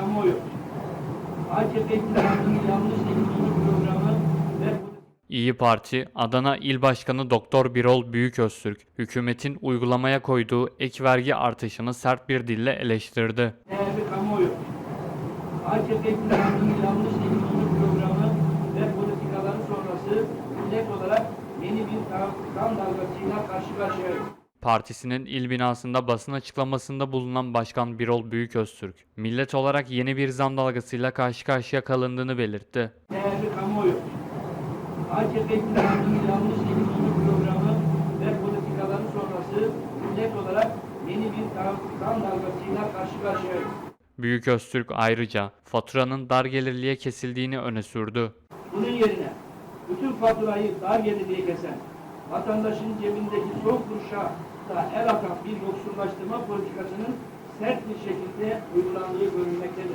kamuoyu. AKP iktidarının yanlış ekonomi programı ve İyi Parti, Adana İl Başkanı Doktor Birol Büyüköztürk, hükümetin uygulamaya koyduğu ek vergi artışını sert bir dille eleştirdi. değerli kamuoyu. AKP iktidarının yanlış ekonomi programı ve politikaları sonrası millet olarak yeni bir kan dalgasıyla karşı karşıyayız. Partisinin il binasında basın açıklamasında bulunan Başkan Birol Büyüköztürk, millet olarak yeni bir zam dalgasıyla karşı karşıya kalındığını belirtti. Değerli kamuoyu, AKP iktidarının yanlış ekonomi programı ve politikaları sonrası millet olarak yeni bir kan dalgasıyla karşı karşıyayız. Büyüköztürk ayrıca faturanın dar gelirliye kesildiğini öne sürdü. Bunun yerine bütün faturayı dar gelirliye kesen, vatandaşın cebindeki son kuruşa da el atan bir yoksullaştırma politikasının sert bir şekilde uygulandığı görülmektedir.